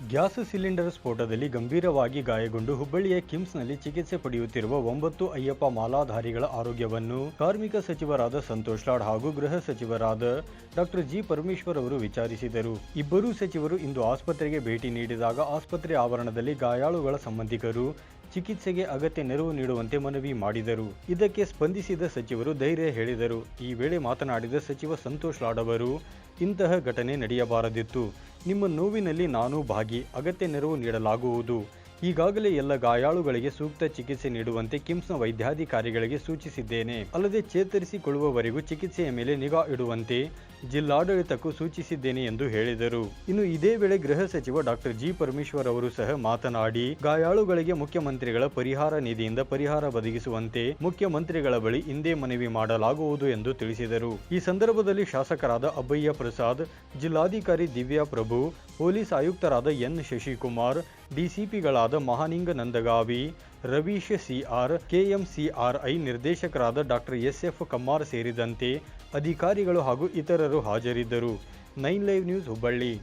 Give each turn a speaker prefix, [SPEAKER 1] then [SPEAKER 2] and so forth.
[SPEAKER 1] Gas cylinder ಸ್ಫೋಟದಲ್ಲಿ ಗಂಭೀರವಾಗಿ ಗಾಯಗೊಂಡು ಹುಬ್ಬಳ್ಳಿಯ ಕಿಮ್ಸ್ನಲ್ಲಿ ಚಿಕಿತ್ಸೆ ಪಡೆಯುತ್ತಿರುವ ಒಂಬತ್ತು ಅಯ್ಯಪ್ಪ ಮಾಲಾಧಾರಿಗಳ ಆರೋಗ್ಯವನ್ನು ಕಾರ್ಮಿಕ ಸಚಿವರಾದ ಸಂತೋಷ್ ಲಾಡ್ ಹಾಗೂ ಗೃಹ ಸಚಿವರಾದ ಡಾಕ್ಟರ್ ಜಿ ಪರಮೇಶ್ವರ್ ಅವರು ವಿಚಾರಿಸಿದರು. ಇಬ್ಬರೂ ಸಚಿವರು ಇಂದು ಆಸ್ಪತ್ರೆಗೆ ಭೇಟಿ ನೀಡಿದಾಗ ಆಸ್ಪತ್ರೆ ಆವರಣದಲ್ಲಿ ಗಾಯಾಳುಗಳ ಸಂಬಂಧಿಕರು ಚಿಕಿತ್ಸೆಗೆ ಅಗತ್ಯ ನೆರವು ನೀಡುವಂತೆ ಮನವಿ ಮಾಡಿದರು. ಇದಕ್ಕೆ ಸ್ಪಂದಿಸಿದ ಸಚಿವರು ಧೈರ್ಯ ಹೇಳಿದರು. ಈ ವೇಳೆ ಮಾತನಾಡಿದ ಸಚಿವ ಸಂತೋಷ್ ಲಾಡ್ ಅವರು, ಇಂತಹ ಘಟನೆ ನಡೆಯಬಾರದಿತ್ತು. ನಿಮ್ಮ ನೋವಿನಲ್ಲಿ ನಾನು ಭಾಗಿ, ಅಗತ್ಯ ನೆರವು ನೀಡಲಾಗುವುದು. ಈಗಾಗಲೇ ಎಲ್ಲ ಗಾಯಾಳುಗಳಿಗೆ ಸೂಕ್ತ ಚಿಕಿತ್ಸೆ ನೀಡುವಂತೆ ಕಿಮ್ಸ್ನ ವೈದ್ಯಾಧಿಕಾರಿಗಳಿಗೆ ಸೂಚಿಸಿದ್ದೇನೆ. ಅಲ್ಲದೆ ಚೇತರಿಸಿಕೊಳ್ಳುವವರೆಗೂ ಚಿಕಿತ್ಸೆಯ ಮೇಲೆ ನಿಗಾ ಇಡುವಂತೆ ಜಿಲ್ಲಾಡಳಿತಕ್ಕೂ ಸೂಚಿಸಿದ್ದೇನೆ ಎಂದು ಹೇಳಿದರು. ಇನ್ನು ಇದೇ ವೇಳೆ ಗೃಹ ಸಚಿವ ಡಾಕ್ಟರ್ ಜಿ. ಪರಮೇಶ್ವರ್ ಅವರು ಸಹ ಮಾತನಾಡಿ, ಗಾಯಾಳುಗಳಿಗೆ ಮುಖ್ಯಮಂತ್ರಿಗಳ ಪರಿಹಾರ ನಿಧಿಯಿಂದ ಪರಿಹಾರ ಒದಗಿಸುವಂತೆ ಮುಖ್ಯಮಂತ್ರಿಗಳ ಬಳಿ ಇಂದೇ ಮನವಿ ಮಾಡಲಾಗುವುದು ಎಂದು ತಿಳಿಸಿದರು. ಈ ಸಂದರ್ಭದಲ್ಲಿ ಶಾಸಕರಾದ ಅಬ್ಬಯ್ಯ ಪ್ರಸಾದ್, ಜಿಲ್ಲಾಧಿಕಾರಿ ದಿವ್ಯಾ ಪ್ರಭು, ಪೊಲೀಸ್ ಆಯುಕ್ತರಾದ ಎನ್. ಶಶಿಕುಮಾರ್, ಡಿಸಿಪಿಗಳಾದ ಮಹಾನಿಂಗ ನಂದಗಾವಿ ರವೀಶ್ ಸಿಆರ್ ಕೆಎಂಸಿಆರ್ಐ ನಿರ್ದೇಶಕರಾದ ಡಾಕ್ಟರ್ ಎಸ್ಎಫ್ ಕಮ್ಮಾರ್ ಸೇರಿದಂತೆ ಅಧಿಕಾರಿಗಳು ಹಾಗೂ ಇತರರು ಹಾಜರಿದ್ದರು. Nine live news Hubballi.